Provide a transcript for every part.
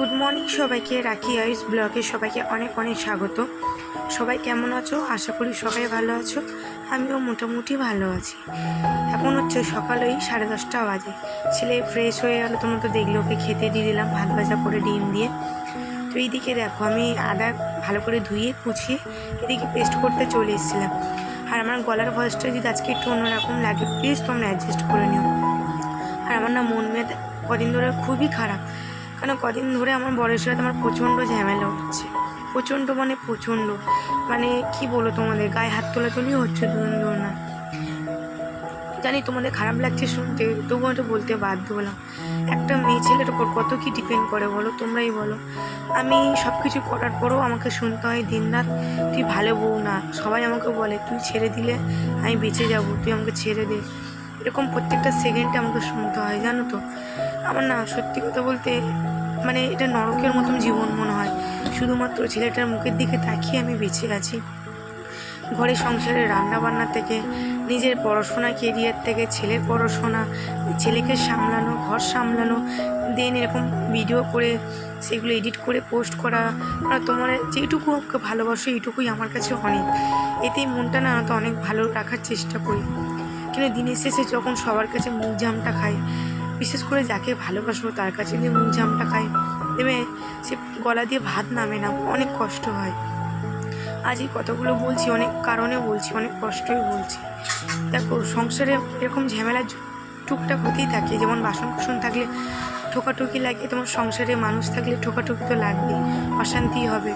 Good morning সবাইকে, রাখি আইস ব্লগে সবাইকে অনেক অনেক স্বাগত। সবাই কেমন আছো? আশা করি সবাই ভালো আছো। আমিও মোটামুটি ভালো আছি। এখন হচ্ছে সকাল ওই সাড়ে দশটা বাজে। ছেলে ফ্রেশ হয়ে গেলো তোমরা তো দেখলে ওকে খেতে দিয়ে দিলাম, ভাত ভাজা করে ডিম দিয়ে। তো এইদিকে দেখো, আমি আদা ভালো করে ধুয়ে, কুচিয়ে এদিকে পেস্ট করতে চলে এসেছিলাম। আর আমার গলার ভয়েসটা যদি আজকে একটু অন্যরকম লাগে প্লিজ তোমরা অ্যাডজাস্ট করে নিও। আর আমার না মন মেয়ে কদিন ধরে খুবই খারাপ। কারণ কদিন ধরে আমার বরের সাথে আমার প্রচণ্ড ঝামেলা হচ্ছে। প্রচণ্ড মানে প্রচণ্ড। মানে কি বলো তোমাদের, গায়ে হাত তোলা তোলাতুলি হচ্ছে দুজন না জানি তোমাদের খারাপ লাগছে শুনতে, তবুও একটু বলতে বাধ্য হলাম। একটা মেয়ে ছেলের ওপর কত কি ডিপেন্ড করে বলো, তোমরাই বলো। আমি সব কিছু করার পরেও আমাকে শুনতে হয় দিনরাত তুই ভালো বউ না। সবাই আমাকে বলে, তুই ছেড়ে দিলে আমি বেঁচে যাব, তুই আমাকে ছেড়ে দে। এরকম প্রত্যেকটা সেকেন্ডে আমাকে শুনতে হয়, জানো তো? আমার না সত্যি কথা বলতে মানে এটা নরকের মতন জীবন মনে হয়। শুধুমাত্র ছেলেটার মুখের দিকে তাকিয়ে আমি বেঁচে আছি। ঘরে সংসারের রান্না বান্না থেকে, নিজের পড়াশোনা কেরিয়ার থেকে, ছেলের পড়াশোনা, ছেলেকে সামলানো, ঘর সামলানো দেন এরকম ভিডিও করে, সেগুলো এডিট করে পোস্ট করা, আর তোমার যেটুকু ভালোবাসো, এইটুকুই আমার কাছে অনেক। এতেই মনটা না তো অনেক ভালো রাখার চেষ্টা করি। কিন্তু দিনের শেষে যখন সবার কাছে মুখ জামটা খাই, বিশেষ করে যাকে ভালোবাসবো তার কাছে যদি মুখ জামটা খাই দেবে সে গলা দিয়ে ভাত নামে না, অনেক কষ্ট হয়। আজ এই কথাগুলো বলছি, অনেক কারণে বলছি, অনেক কষ্টই বলছি। দেখো, সংসারে এরকম ঝামেলা টুকটাক হতেই থাকে, যেমন বাসন কুসন থাকলে ঠোকাঠুকি লাগে, তোমার সংসারে মানুষ থাকলে ঠোকাঠুকি তো লাগবে অশান্তি হবে।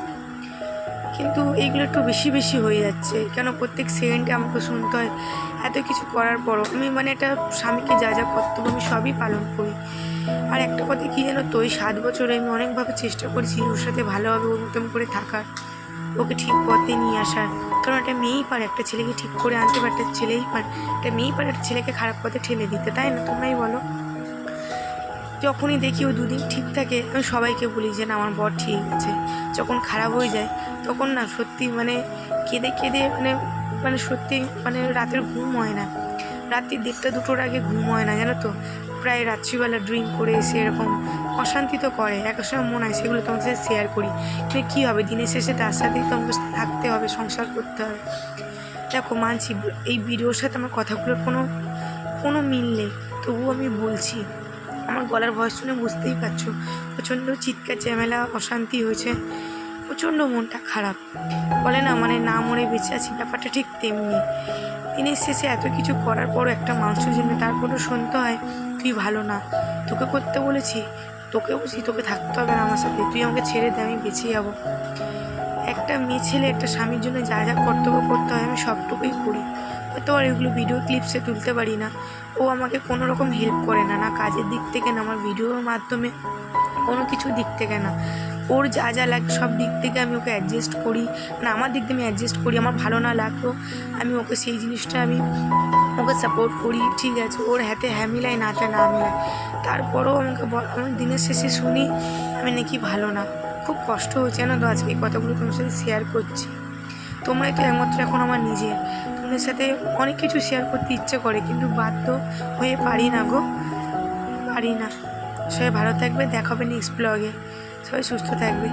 কিন্তু এইগুলো একটু বেশি বেশি হয়ে যাচ্ছে। কেন প্রত্যেক সেকেন্ডে আমাকে শুনতে হয়, এত কিছু করার পরও। আমি মানে একটা স্বামীকে যা যা কর্তব্য আমি সবই পালন করি। আর একটা কথা কী জানো তো ওই সাত বছরে আমি অনেকভাবে চেষ্টা করেছি ওর সাথে ভালোভাবে ওর মতন করে থাকার, ওকে ঠিক পথে নিয়ে আসার। কারণ একটা মেয়েই পারে, একটা ছেলেকে ঠিক করে আনতে পারে, একটা ছেলেই পারে। একটা মেয়েই পারে, একটা ছেলেকে খারাপ পথে ঠেলে দিতে, তাই না? তোমরাই বলো। যখনই দেখি ও দুদিন ঠিক থাকে, আমি সবাইকে বলি যে, না, আমার বর ঠিক আছে। যখন খারাপ হয়ে যায়, তখন না সত্যি মানে কেঁদে কেঁদে মানে মানে সত্যি মানে রাতের ঘুম হয় না। রাত্রি দেড়টা দুটোর আগে ঘুম হয় না, জানো তো? প্রায় রাত্রিবেলা ড্রিঙ্ক করে এসে এরকম অশান্তি তো করে, এক সময় মনে হয় সেগুলো তোমার সাথে শেয়ার করি। কিন্তু কী হবে, দিনের শেষে তার সাথেই তোমাকে থাকতে হবে, সংসার করতে হবে। দেখো, মানছি, এই ভিডিওর সাথে আমার কথাগুলোর কোনো কোনো মিল নেই। তবুও আমি বলছি আমার গলার ভয়েস শুনে বুঝতেই পারছ। প্রচণ্ড চিৎকার, ঝামেলা, অশান্তি হয়েছে। প্রচণ্ড মনটা খারাপ। বলে না মানে না মরে বেঁচে আছি, ব্যাপারটা ঠিক তেমনি। দিনের শেষে এত কিছু করার পরও একটা মানুষের জন্য তারপরও শুনতে হয়, তুই ভালো না। তোকে করতে বলেছি তোকে বলছি, তোকে থাকতে হবে না আমার সাথে। তুই আমাকে ছেড়ে দে, আমি বেঁচে যাব। একটা মেয়ে ছেলে, একটা স্বামীর জন্য যা যা কর্তব্য করতে হয়, আমি সবটুকুই করি। হয়তো আর এগুলো ভিডিও ক্লিপসে তুলতে পারি না। ও আমাকে কোনো রকম হেল্প করে না না কাজের দিক থেকে, না আমার ভিডিওর মাধ্যমে, কোনো কিছু দিক থেকে না। ওর যা যা লাগে, সব দিক থেকে আমি ওকে অ্যাডজাস্ট করি, না আমার দিক থেকে আমি অ্যাডজাস্ট করি, আমার ভালো না লাগলেও আমি ওকে সেই জিনিসটা আমি ওকে সাপোর্ট করি, ঠিক আছে, ওর হাতে হ্যাঁ মিলাই নাতে না মিলাই তারপরেও আমাকে বল আমার দিনের শেষে শুনি, আমি নাকি ভালো না। খুব কষ্ট হচ্ছে না তো আজকে এই কথাগুলো তোমার সাথে শেয়ার করছি। তোমরাই তো একমাত্র এখন আমার নিজের। তোমাদের সাথে অনেক কিছু শেয়ার করতে ইচ্ছে করে, কিন্তু বাধ্য হয়ে পারি না গো। পারি না। সবাই ভালো থাকবে দেখাবে নেক্সট ব্লগে সবাই সুস্থ থাকবে।